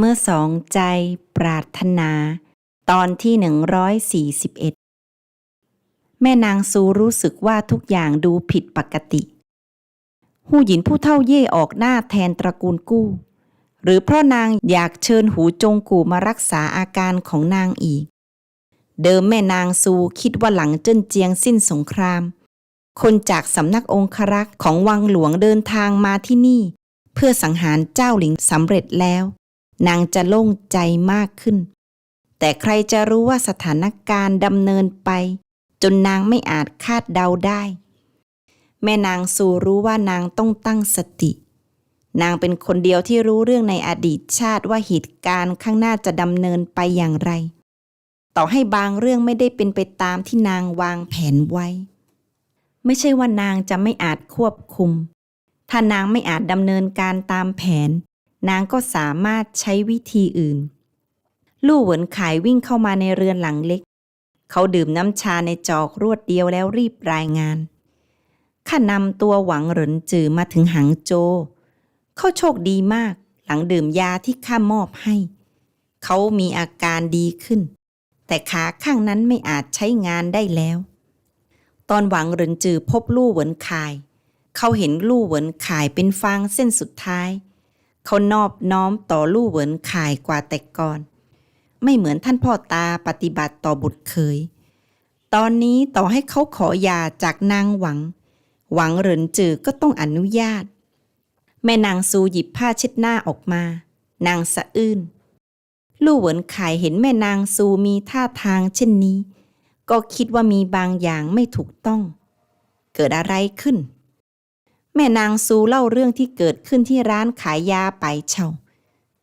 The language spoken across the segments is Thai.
เมื่อสองใจปรารถนา ตอนที่หนึ่งร้อยสี่สิบเอ็ดแม่นางซูรู้สึกว่าทุกอย่างดูผิดปกติ หูหยินผู้เท่าเย่ออกหน้าแทนตระกูลกู้ หรือเพราะนางอยากเชิญหูจงกูมารักษาอาการของนางอีก เดิมแม่นางซูคิดว่าหลังเจิ้นเจียงสิ้นสงคราม คนจากสำนักองครักษ์ของวังหลวงเดินทางมาที่นี่ เพื่อสังหารเจ้าหลิงสำเร็จแล้ว นางจะโล่งใจมากขึ้น แต่ใครจะรู้ว่าสถานการณ์ดำเนินไป จนนางไม่อาจคาดเดาได้ แม่นางซูรู้ว่านางต้องตั้งสติ นางเป็นคนเดียวที่รู้เรื่องในอดีตชาติว่าเหตุการณ์ข้างหน้าจะดำเนินไปอย่างไร ต่อให้บางเรื่องไม่ได้เป็นไปตามที่นางวางแผนไว้ ไม่ใช่ว่านางจะไม่อาจควบคุม ถ้านางไม่อาจดำเนินการตามแผน นางก็สามารถใช้วิธีอื่น ลู่เหวินขายวิ่งเข้ามาในเรือนหลังเล็ก เขาดื่มน้ำชาในจอกรวดเดียวแล้วรีบรายงาน ข้านำตัวหวังเหรินจือมาถึงหังโจ เขาโชคดีมากหลังดื่มยาที่ข้ามอบให้ เขามีอาการดีขึ้น แต่ขาข้างนั้นไม่อาจใช้งานได้แล้ว ตอนหวังเหรินจือพบลู่เหวินขาย เขาเห็นลู่เหวินขายเป็นฟางเส้นสุดท้าย เขานอบน้อมต่อลู่เหวินขายกว่าแต่ก่อน ไม่เหมือนท่านพ่อตาปฏิบัติต่อบุตรเคย ตอนนี้ต่อให้เขาขอหยาจากนางหวัง หวังเหรินจือก็ต้องอนุญาต แม่นางซูหยิบผ้าเช็ดหน้าออกมา นางสะอื้นลู่เหวินขายเห็นแม่นางซูมีท่าทางเช่นนี้ ก็คิดว่ามีบางอย่างไม่ถูกต้อง เกิดอะไรขึ้น แม่นางซูเล่าเรื่องที่เกิดขึ้นที่ร้านขายยาไปเช่า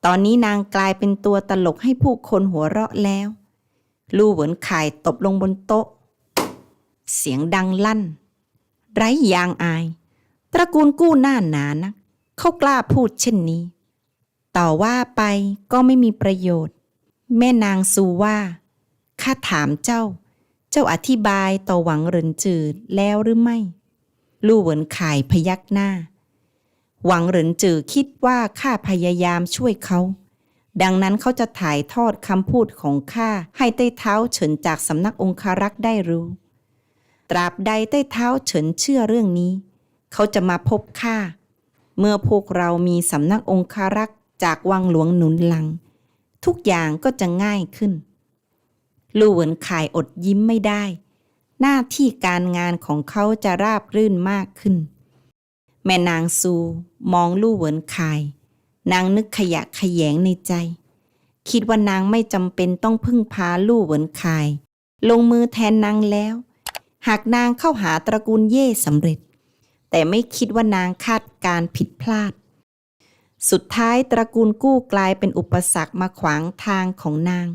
ตอนนี้นางกลายเป็นตัวตลกให้ผู้คนหัวเราะแล้ว ลู่เหวินไขายตบลงบนโต๊ะ เสียงดังลั่น ไร้ยางอาย ตระกูลกู้หน้าหนานักเขากล้าพูดเช่นนี้ ต่อว่าไปก็ไม่มีประโยชน์ แม่นางซูว่าข้าถามเจ้า เจ้าอธิบายต่อหวังเหรินจืดแล้วหรือไม่ ลู่เหวินขายพยักหน้า หวังเหรินจือคิดว่าข้าพยายามช่วยเขา ดังนั้นเขาจะถ่ายทอดคำพูดของข้าให้ใต้เท้าเฉินจากสำนักองคารักษ์ได้รู้ ตราบใดใต้เท้าเฉินเชื่อเรื่องนี้ เขาจะมาพบข้าเมื่อพวกเรามีสำนักองคารักษ์จากวังหลวงหนุนหลัง ทุกอย่างก็จะง่ายขึ้น ลู่เหวินขายอดยิ้มไม่ได้ หน้าที่การงานของเขาจะราบรื่นมากขึ้น แม่นางซูมองลู่เหวินขาย นางนึกขยะขยงในใจ คิดว่านางไม่จำเป็นต้องพึ่งพาลู่เหวินขาย ลงมือแทนนางแล้ว หากนางเข้าหาตระกูลเย่สำเร็จ แต่ไม่คิดว่านางคาดการผิดพลาด สุดท้ายตระกูลกู้กลายเป็นอุปสรรคมาขวางทางของนาง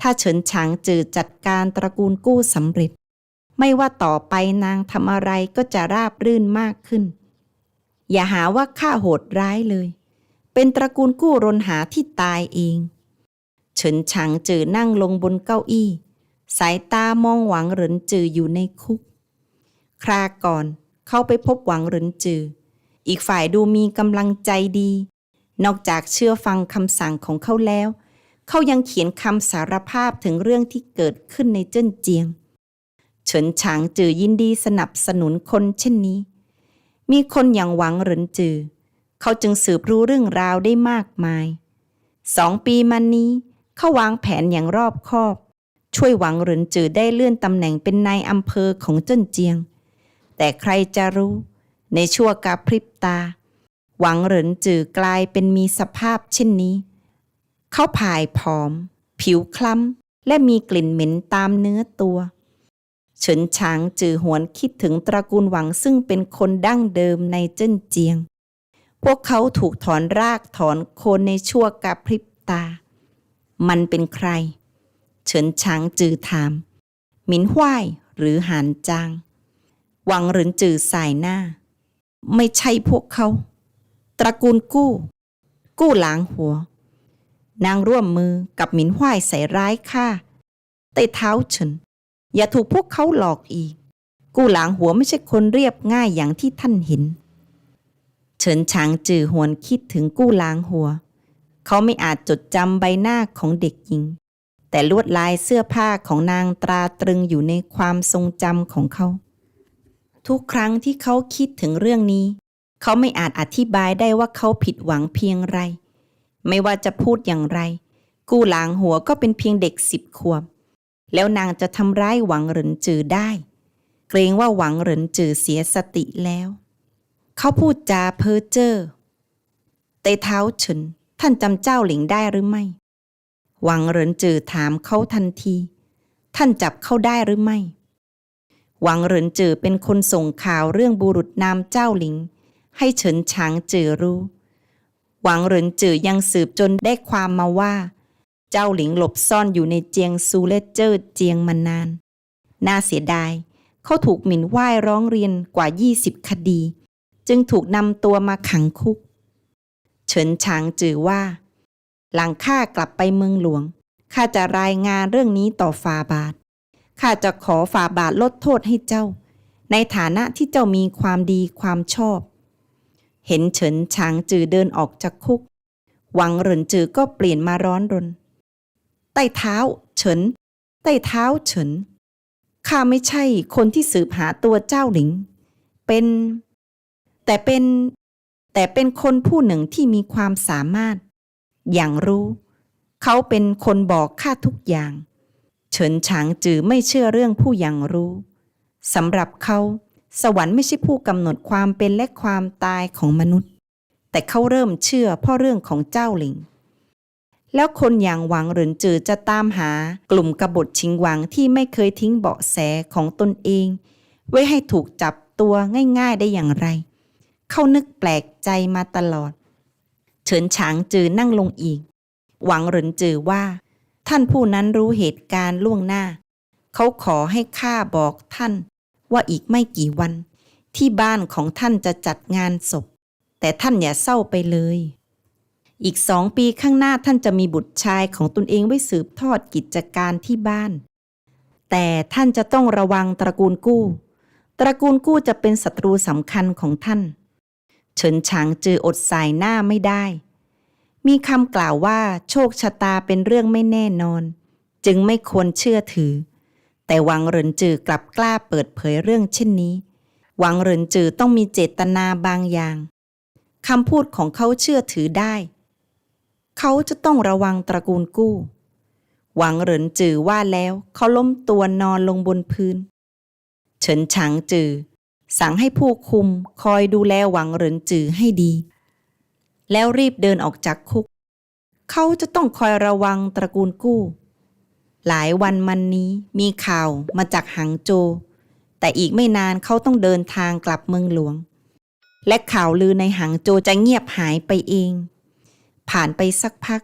ถ้าเฉินฉางจือจัดการตระกูลกู้สำเร็จ ไม่ว่าต่อไปนางทำอะไรก็จะราบรื่นมากขึ้น อย่าหาว่าข้าโหดร้ายเลย เป็นตระกูลกู้รนหาที่ตายเอง เฉินฉางจือนั่งลงบนเก้าอี้ สายตามองหวังเหรินจืออยู่ในคุก คราก่อนเข้าไปพบหวังเหรินจือ อีกฝ่ายดูมีกำลังใจดี นอกจากเชื่อฟังคำสั่งของเขาแล้ว เขายังเขียนคำสารภาพถึงเรื่องที่เกิดขึ้นในเจิ้นเจียง เฉินฉางจือยินดีสนับสนุนคนเช่นนี้ มีคนอย่างหวังเหรินจือ เขาจึงสืบรู้เรื่องราวได้มากมาย สองปีมานี้ เขาวางแผนอย่างรอบคอบ ช่วยหวังเหรินจือได้เลื่อนตำแหน่งเป็นนายอำเภอของเจิ้นเจียง แต่ใครจะรู้ ในชั่วกาพริบตา หวังเหรินจือกลายเป็นมีสภาพเช่นนี้ เขาผายผอม ผิวคล้ำและมีกลิ่นเหม็นตามเนื้อตัว เฉินฉางจือหวนคิดถึงตระกูลหวังซึ่งเป็นคนดั้งเดิมในเจิ้นเจียง พวกเขาถูกถอนรากถอนโคนในชั่วกาพริบตา มันเป็นใคร เฉินฉางจือถาม หมินห้วยหรือหานจาง หวังเหรินจือสายหน้า ไม่ใช่พวกเขา ตระกูลกู้ กู้หลางหัว นางร่วมมือกับหมินห้วยใส่ร้ายข้าใต้เท้าฉัน อย่าถูกพวกเขาหลอกอีก กู้หลางหัวไม่ใช่คนเรียบง่ายอย่างที่ท่านเห็น เฉินฉางจือหวนคิดถึงกู้หลางหัว เขาไม่อาจจดจำใบหน้าของเด็กหญิง แต่ลวดลายเสื้อผ้าของนางตราตรึงอยู่ในความทรงจำของเขา ทุกครั้งที่เขาคิดถึงเรื่องนี้ เขาไม่อาจอธิบายได้ว่าเขาผิดหวังเพียงไร ไม่ว่าจะพูดอย่างไร กู้หลางหัวก็เป็นเพียงเด็กสิบขวบ แล้วนางจะทำร้ายหวังเหรินจือได้ เกรงว่าหวังเหรินจือเสียสติแล้ว เขาพูดจาเพ้อเจ้อเตเท้าเฉินท่านจำเจ้าหลิงได้หรือไม่ หวังเหรินจือถามเขาทันที ท่านจับเขาได้หรือไม่ หวังเหรินจือเป็นคนส่งข่าวเรื่องบุรุษนามเจ้าหลิง ให้เฉินฉางจือรู้ หวังเหรินจือยังสืบจนได้ความมาว่า เจ้าหลิงหลบซ่อนอยู่ในเจียงซูเลเจอร์เจียงมานาน น่าเสียดาย เขาถูกหมิ่นไหว้ร้องเรียนกว่า 20 คดี จึงถูกนำตัวมาขังคุก เฉินฉางจือว่า หลังข้ากลับไปเมืองหลวงข้าจะรายงานเรื่องนี้ต่อฟาบาทข้าจะขอฟาบาทลดโทษให้เจ้า ในฐานะที่เจ้ามีความดีความชอบ เห็นเฉินฉางจือเดินออกจากคุก หวังเหรินจือก็เปลี่ยนมาร้อนรน ใต้เท้า เฉินใต้เท้าเฉิน ข้าไม่ใช่คนที่สืบหาตัวเจ้าหลิง เป็น แต่เป็น แต่เป็นคนผู้หนึ่งที่มีความสามารถ อย่างรู้ เขาเป็นคนบอกข้าทุกอย่าง เฉินฉางจือไม่เชื่อเรื่องผู้อย่างรู้ สำหรับเขา สวรรค์ไม่ใช่ผู้กำหนดความเป็นและความตายของมนุษย์ แต่เขาเริ่มเชื่อเพราะเรื่องของเจ้าหลิง แล้วคนอย่างหวังเหรินจือจะตามหากลุ่มกบฏชิงหวังที่ไม่เคยทิ้งเบาะแสของตนเอง ไว้ให้ถูกจับตัวง่ายๆได้อย่างไร เขานึกแปลกใจมาตลอด เฉินฉางจือนั่งลงอีก หวังเหรินจือว่า ท่านผู้นั้นรู้เหตุการณ์ล่วงหน้า เขาขอให้ข้าบอกท่าน ว่าอีกไม่กี่วัน ที่บ้านของท่านจะจัดงานศพ แต่ท่านอย่าเศร้าไปเลย อีกสองปีข้างหน้าท่านจะมีบุตรชายของตนเองไว้สืบทอดกิจการที่บ้าน แต่ท่านจะต้องระวังตระกูลกู้ ตระกูลกู้จะเป็นศัตรูสำคัญของท่าน เฉินฉางจืออดสายหน้าไม่ได้ มีคำกล่าวว่าโชคชะตาเป็นเรื่องไม่แน่นอน จึงไม่ควรเชื่อถือ แต่วังเหรินจือกลับกล้าเปิดเผยเรื่องเช่นนี้ วังเหรินจือต้องมีเจตนาบางอย่างคำพูดของเขาเชื่อถือได้ เขาจะต้องระวังตระกูลกู้ หวังเหรินจือว่าแล้วเขาล้มตัวนอนลงบนพื้น เฉินฉางจือ สั่งให้ผู้คุมคอยดูแลหวังเหรินจือให้ดี แล้วรีบเดินออกจากคุก เขาจะต้องคอยระวังตระกูลกู้ หลายวันมันนี้มีข่าวมาจากหังโจ แต่อีกไม่นานเขาต้องเดินทางกลับเมืองหลวง และข่าวลือในหังโจจะเงียบหายไปเอง ผ่านไปสักพัก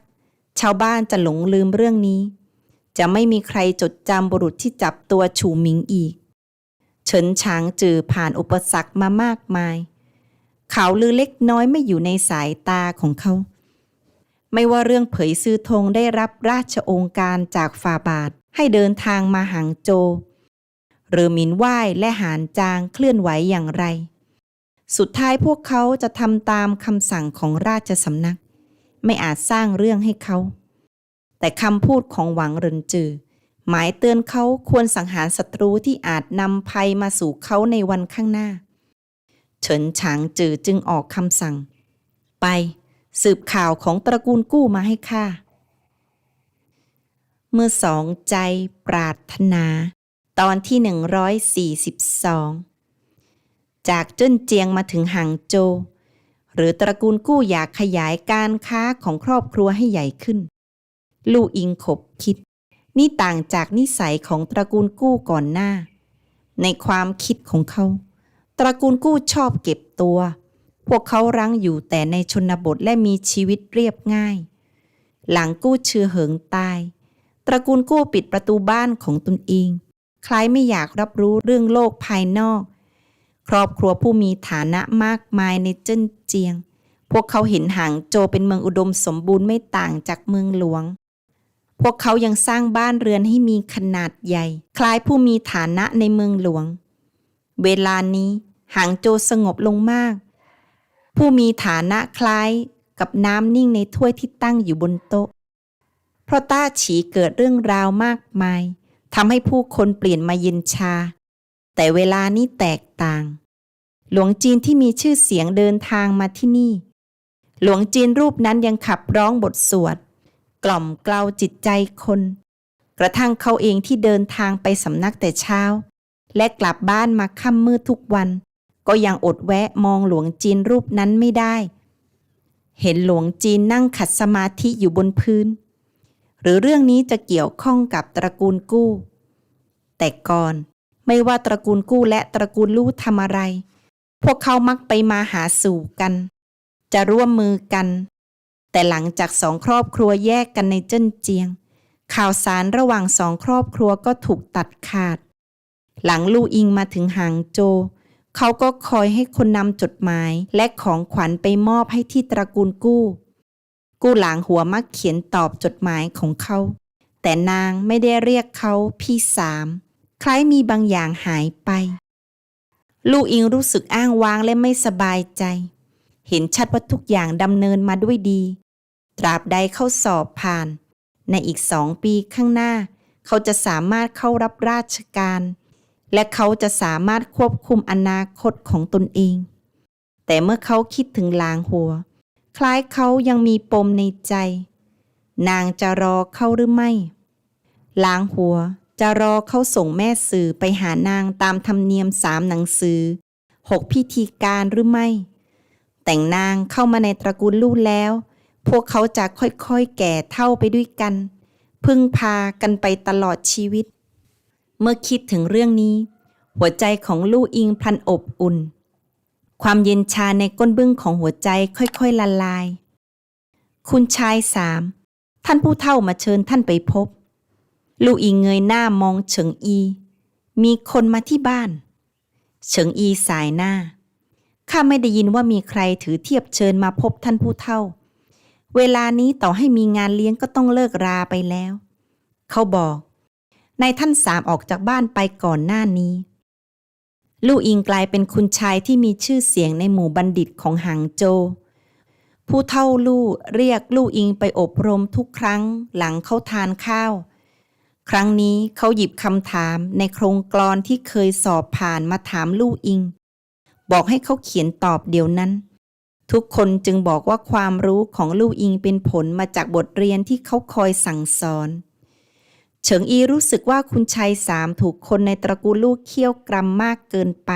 ชาวบ้านจะหลงลืมเรื่องนี้ จะไม่มีใครจดจำบุรุษที่จับตัวฉูหมิงอีก เฉินฉางจือผ่านอุปสรรคมามากมาย เขาลือเล็กน้อยไม่อยู่ในสายตาของเขา ไม่ว่าเรื่องเผยซื้อธงได้รับราชองค์การจากฝ่าบาทให้เดินทางมาหังโจ หรือมินไหว้และหานจางเคลื่อนไหวอย่างไร สุดท้ายพวกเขาจะทำตามคำสั่งของราชสำนัก ไม่อาจสร้างเรื่องให้เขา แต่คำพูดของหวังเรินจือ หมายเตือนเขาควรสังหารศัตรูที่อาจนำภัยมาสู่เขาในวันข้างหน้า เฉินฉางจือจึงออกคำสั่ง ไป สืบข่าวของตระกูลกู้มาให้ข้าเมื่อสองใจปรารถนา ตอนที่ 142 จากจิ้นเจียงมาถึงหังโจว หรือตระกูลกู้อยากขยายการค้าของครอบครัวให้ใหญ่ขึ้น ลู่อิงขบคิด นี่ต่างจากนิสัยของตระกูลกู้ก่อนหน้า ในความคิดของเขา ตระกูลกู้ชอบเก็บตัว พวกเขารั้งอยู่แต่ในชนบทและมีชีวิตเรียบง่าย หลังกู้ชื่อเหิงตาย ตระกูลกู้ปิดประตูบ้านของตนเองคล้ายไม่อยากรับรู้เรื่องโลกภายนอก ครอบครัวผู้มีฐานะมากมายในเจิ้นเจียง พวกเขาเห็นหางโจเป็นเมืองอุดมสมบูรณ์ไม่ต่างจากเมืองหลวง พวกเขายังสร้างบ้านเรือนให้มีขนาดใหญ่ คล้ายผู้มีฐานะในเมืองหลวง เวลานี้หางโจสงบลงมาก ผู้มีฐานะคล้ายกับน้ำนิ่งในถ้วยที่ตั้งอยู่บนโต๊ะ เพราะต้าฉีเกิดเรื่องราวมากมายทำให้ผู้คนเปลี่ยนมาเย็นชา แต่เวลานี้แตกต่าง หลวงจีนที่มีชื่อเสียงเดินทางมาที่นี่ หลวงจีนรูปนั้นยังขับร้องบทสวด กล่อมเกลาจิตใจคน กระทั่งเขาเองที่เดินทางไปสำนักแต่เช้า และกลับบ้านมาค่ำมืดทุกวัน ก็ยังอดแวะมองหลวงจีนรูปนั้นไม่ได้ เห็นหลวงจีนนั่งขัดสมาธิอยู่บนพื้น หรือเรื่องนี้จะเกี่ยวข้องกับตระกูลกู้ แต่ก่อน ไม่ว่าตระกูลกู้และตระกูลลู่ทำอะไร พวกเขามักไปมาหาสู่กัน จะร่วมมือกัน แต่หลังจากสองครอบครัวแยกกันในเจิ้นเจียง ข่าวสารระหว่างสองครอบครัวก็ถูกตัดขาด หลังลู่อิงมาถึงหางโจ เขาก็คอยให้คนนำจดหมายและของขวัญไปมอบให้ที่ตระกูลกู้ กู้หลางหัวมักเขียนตอบจดหมายของเขาแต่นางไม่ได้เรียกเขาพี่สาม คล้ายมีบางอย่างหายไป ลูกอิงรู้สึกอ้างว้างและไม่สบายใจ เห็นชัดว่าทุกอย่างดำเนินมาด้วยดี ตราบใดเข้าสอบผ่าน ในอีกสองปีข้างหน้า เขาจะสามารถเข้ารับราชการ และเขาจะสามารถควบคุมอนาคตของตนเอง แต่เมื่อเขาคิดถึงลางหัว คล้ายเขายังมีปมในใจ นางจะรอเขาหรือไม่ ลางหัว จะรอเขาส่งแม่สื่อไปหานางตามธรรมเนียมสามหนังสือหกพิธีการหรือไม่ แต่งนางเข้ามาในตระกูลลู่แล้ว พวกเขาจะค่อยๆแก่เท่าไปด้วยกัน พึ่งพากันไปตลอดชีวิต เมื่อคิดถึงเรื่องนี้ หัวใจของลู่อิงพลันอบอุ่น ความเย็นชาในก้นบึ้งของหัวใจค่อยๆละลาย คุณชายสามท่านผู้เฒ่ามาเชิญท่านไปพบ ลู่อิงเงยหน้ามองเฉิงอี มีคนมาที่บ้าน เฉิงอีสายหน้า ข้าไม่ได้ยินว่ามีใครถือเทียบเชิญมาพบท่านผู้เฒ่า เวลานี้ต่อให้มีงานเลี้ยงก็ต้องเลิกราไปแล้ว เขาบอก นายท่านสามออกจากบ้านไปก่อนหน้านี้ ลู่อิงกลายเป็นคุณชายที่มีชื่อเสียงในหมู่บัณฑิตของหางโจผู้เท่าลู่เรียกลู่อิงไปอบรมทุกครั้งหลังเขาทานข้าว ครั้งนี้เขาหยิบคำถามในโครงกลอนที่เคยสอบผ่านมาถามลู่อิง บอกให้เขาเขียนตอบเดี๋ยวนั้น ทุกคนจึงบอกว่าความรู้ของลู่อิงเป็นผลมาจากบทเรียนที่เขาคอยสั่งสอนเฉิงอีรู้สึกว่าคุณชายสามถูกคนในตระกูลลูกเคี่ยวกรำมากเกินไป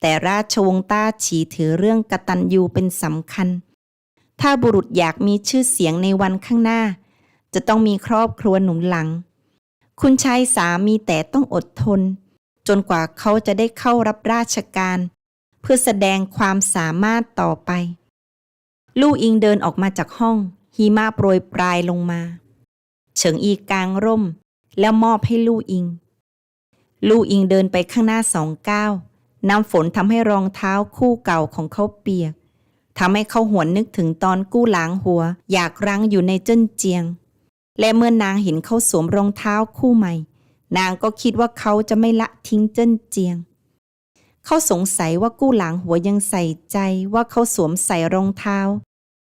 แต่ราชวงศ์ต้าฉีถือเรื่องกตัญญูเป็นสำคัญ ถ้าบุรุษอยากมีชื่อเสียงในวันข้างหน้า จะต้องมีครอบครัวหนุนหลัง คุณชายสามีแต่ต้องอดทน จนกว่าเขาจะได้เข้ารับราชการ เพื่อแสดงความสามารถต่อไป ลู่อิงเดินออกมาจากห้องหิมะโปรยปลายลงมา เฉิงอีกลางร่ม แล้วมอบให้ลู่อิง ลู่อิงเดินไปข้างหน้าสองก้าวน้ำฝนทำให้รองเท้าคู่เก่าของเขาเปียกทำให้เขาหวนนึกถึงตอนกู้หลางหัว อยากรั้งอยู่ในเจิ้นเจียง และเมื่อนางเห็นเขาสวมรองเท้าคู่ใหม่ นางก็คิดว่าเขาจะไม่ละทิ้งเจิ้นเจียง เขาสงสัยว่ากู้หลางหัวยังใส่ใจว่าเขาสวมใส่รองเท้า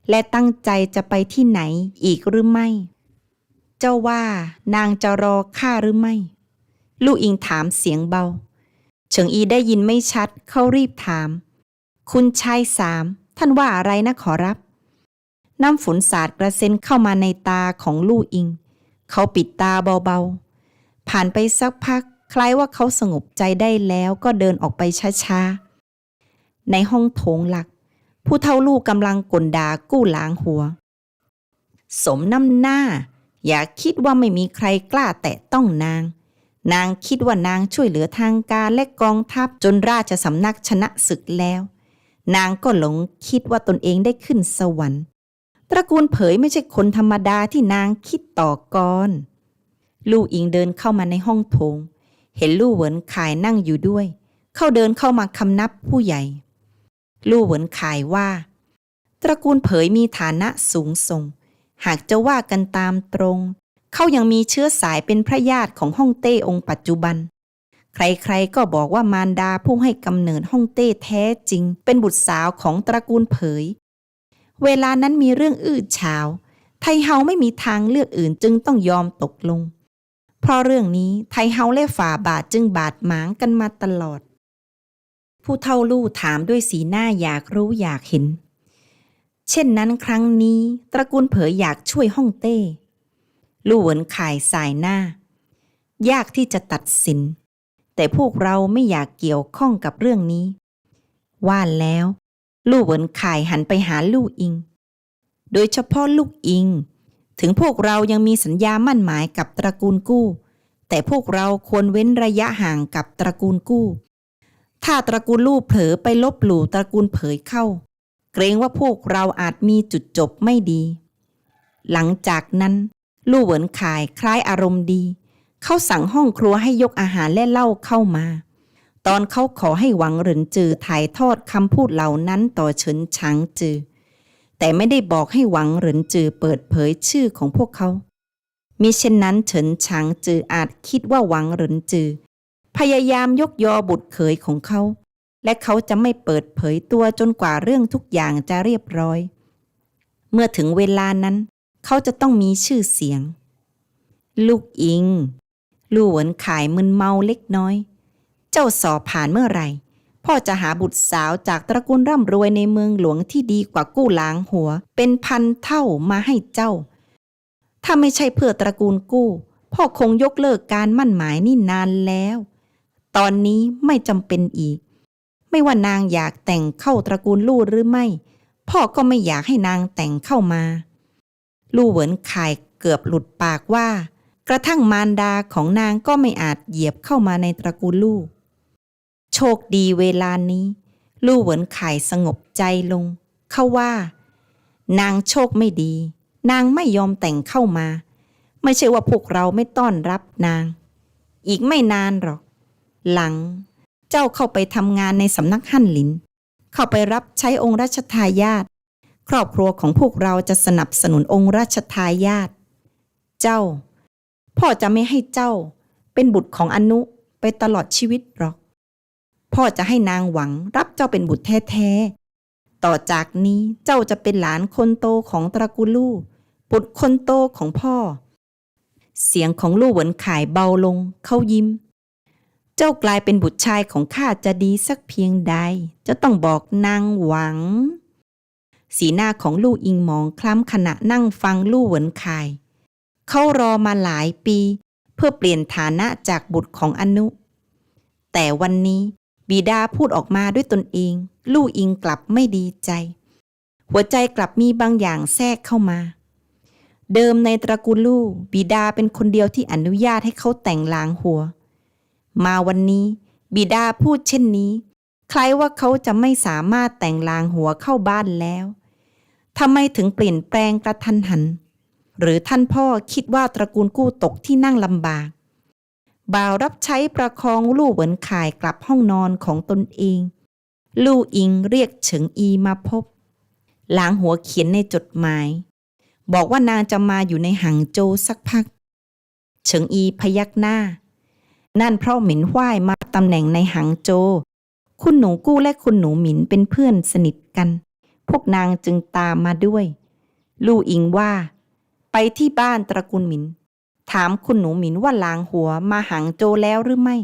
และตั้งใจจะไปที่ไหนอีกหรือไม่ เจ้าว่านางจะรอข้าหรือไม่ ลู่อิงถามเสียงเบา เฉิงอีได้ยินไม่ชัดเขารีบถาม คุณชายสามท่านว่าอะไรนะขอรับ น้ำฝนสาดกระเซ็นเข้ามาในตาของลู่อิง เขาปิดตาเบาๆ ผ่านไปสักพัก คล้ายว่าเขาสงบใจได้แล้วก็เดินออกไปช้าๆ ในห้องโถงหลัก ผู้เท่าลูกกำลังกลด่ากู้หลางหัว สมน้ำหน้า อย่าคิดว่าไม่มีใครกล้าแตะต้องนาง นางคิดว่านางช่วยเหลือทางการและกองทัพจนราชสำนักชนะศึกแล้ว นางก็หลงคิดว่าตนเองได้ขึ้นสวรรค์ ตระกูลเผยไม่ใช่คนธรรมดาที่นางคิดต่อกรลู่อิงเดินเข้ามาในห้องโถง เห็นลู่เหวินขายนั่งอยู่ด้วย เข้าเดินเข้ามาคำนับผู้ใหญ่ ลู่เหวินขายว่า ตระกูลเผยมีฐานะสูงส่ง หากจะว่ากันตามตรง เขายังมีเชื้อสายเป็นพระญาติของฮ่องเต้องค์ปัจจุบัน ใครๆก็บอกว่ามารดาผู้ให้กำเนิดฮ่องเต้แท้จริง เป็นบุตรสาวของตระกูลเผย เวลานั้นมีเรื่องอื้อฉาไทเฮาไม่มีทางเลือกอื่นจึงต้องยอมตกลง เพราะเรื่องนี้ไทเฮาและฝ่าบาทจึงบาดหมางกันมาตลอด ผู้เท่าลู่ถามด้วยสีหน้าอยากรู้อยากเห็น เช่นนั้นครั้งนี้ตระกูลเผยอยากช่วยฮ่องเต้ลู่เหวินข่ายสายหน้า ยากที่จะตัดสิน แต่พวกเราไม่อยากเกี่ยวข้องกับเรื่องนี้ ว่าแล้ว ลู่เหวินไข่หันไปหาลู่อิง โดยเฉพาะลูกอิง ถึงพวกเรายังมีสัญญามั่นหมายกับตระกูลกู้ แต่พวกเราควรเว้นระยะห่างกับตระกูลกู้ ถ้าตระกูลลู่เผลอไปลบหลู่ตระกูลเผยเข้า เกรงว่าพวกเราอาจมีจุดจบไม่ดี หลังจากนั้น ลู่เหวินขายคล้ายอารมณ์ดี เขาสั่งห้องครัวให้ยกอาหารและเหล้าเข้ามา ตอนเขาขอให้หวังเหรินจือถ่ายทอดคำพูดเหล่านั้นต่อเฉินฉางจือ แต่ไม่ได้บอกให้หวังเหรินจือเปิดเผยชื่อของพวกเขา มิเช่นนั้นเฉินฉางจืออาจคิดว่าหวังเหรินจือ พยายามยกยอบุตรเขยของเขา และเขาจะไม่เปิดเผยตัวจนกว่าเรื่องทุกอย่างจะเรียบร้อย เมื่อถึงเวลานั้น เขาจะต้องมีชื่อเสียง ลูกอิง ลู่เหวินขายมึนเมาเล็กน้อย เจ้าสอบผ่านเมื่อไหร่ พ่อจะหาบุตรสาวจากตระกูลร่ำรวยในเมืองหลวงที่ดีกว่ากู้ล้างหัว เป็นพันเท่ามาให้เจ้า ถ้าไม่ใช่เพื่อตระกูลกู้ พ่อคงยกเลิกการมั่นหมายนี่นานแล้ว ตอนนี้ไม่จำเป็นอีก ไม่ว่านางอยากแต่งเข้าตระกูลลู่หรือไม่ พ่อก็ไม่อยากให้นางแต่งเข้ามา ลู่เหวินขายเกือบหลุดปากว่ากระทั่งมารดาของนางก็ไม่อาจเหยียบเข้ามาในตระกูลลู่ โชคดีเวลานี้ ลู่เหวินไขายสงบใจลง เขาว่า นางโชคไม่ดี นางไม่ยอมแต่งเข้ามา ไม่ใช่ว่าพวกเราไม่ต้อนรับนาง อีกไม่นานหรอก หลัง เจ้าเข้าไปทำงานในสำนักหั่นหลิน เข้าไปรับใช้องค์รัชทายาทครอบครัวของพวกเราจะสนับสนุนองค์ราชทายาทเจ้า พ่อจะไม่ให้เจ้า เป็นบุตรของอนุไปตลอดชีวิตหรอก พ่อจะให้นางหวังรับเจ้าเป็นบุตรแท้ๆ ต่อจากนี้เจ้าจะเป็นหลานคนโตของตระกูลลู่บุตรคนโตของพ่อ เสียงของลู่เหวินขายเบาลง เขายิ้ม เจ้ากลายเป็นบุตรชายของข้าจะดีสักเพียงใด จะต้องบอกนางหวัง สีหน้าของลู่อิงมองคล้ำขณะนั่งฟังลู่เหวินขาย เขารอมาหลายปี เพื่อเปลี่ยนฐานะจากบุตรของอนุ แต่วันนี้ บิดาพูดออกมาด้วยตนเอง ลู่อิงกลับไม่ดีใจ หัวใจกลับมีบางอย่างแทรกเข้ามา เดิมในตระกูลลู่บิดาเป็นคนเดียวที่อนุญาตให้เขาแต่งลางหัว มาวันนี้ บิดาพูดเช่นนี้ คล้ายว่าเขาจะไม่สามารถแต่งลางหัวเข้าบ้านแล้วทำไมถึงเปลี่ยนแปลงกระทันหัน หรือท่านพ่อคิดว่าตระกูลกู้ตกที่นั่งลำบาก บ่าวรับใช้ประคองลู่เหวินข่ายกลับห้องนอนของตนเอง ลู่อิงเรียกเฉิงอีมาพบหลางหัวเขียนในจดหมาย บอกว่านางจะมาอยู่ในหังโจสักพัก เฉิงอีพยักหน้า นั่นเพราะหมินหว่ายมาตำแหน่งในหังโจ คุณหนูกู้และคุณหนูหมินเป็นเพื่อนสนิทกัน พวกนางจึงตามมาด้วย ลู่อิงว่า ไปที่บ้านตระกูลหมิน ถามคุณหนูหมินว่าลางหัวมาหังโจแล้วหรือไม่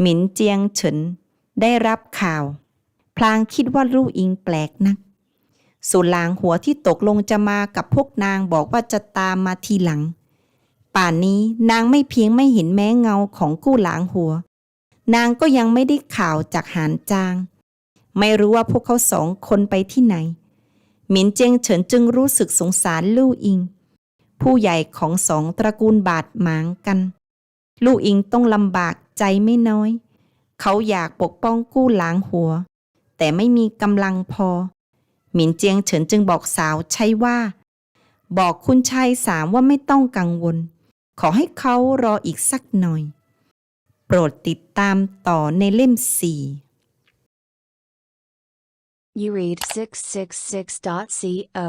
หมินเจียงเฉินได้รับข่าว พลางคิดว่าลู่อิงแปลกนัก ส่วนลางหัวที่ตกลงจะมากับพวกนางบอกว่าจะตามมาทีหลัง ป่านนี้นางไม่เพียงไม่เห็นแม้เงาของกู้หลางหัว นางก็ยังไม่ได้ข่าวจากหานจาง ไม่รู้ว่าพวกเขาสองคนไปที่ไหน หมินเจียงเฉินจึงรู้สึกสงสารลู่อิง ผู้ใหญ่ของสองตระกูลบาดหมางกัน ลู่อิงต้องลำบากใจไม่น้อย เขาอยากปกป้องกู้หลางหัว แต่ไม่มีกำลังพอ หมินเจียงเฉินจึงบอกสาวใช่ว่า บอกคุณชายสามว่าไม่ต้องกังวล ขอให้เขารออีกสักหน่อย โปรดติดตามต่อในเล่มสี่ You read 666.co.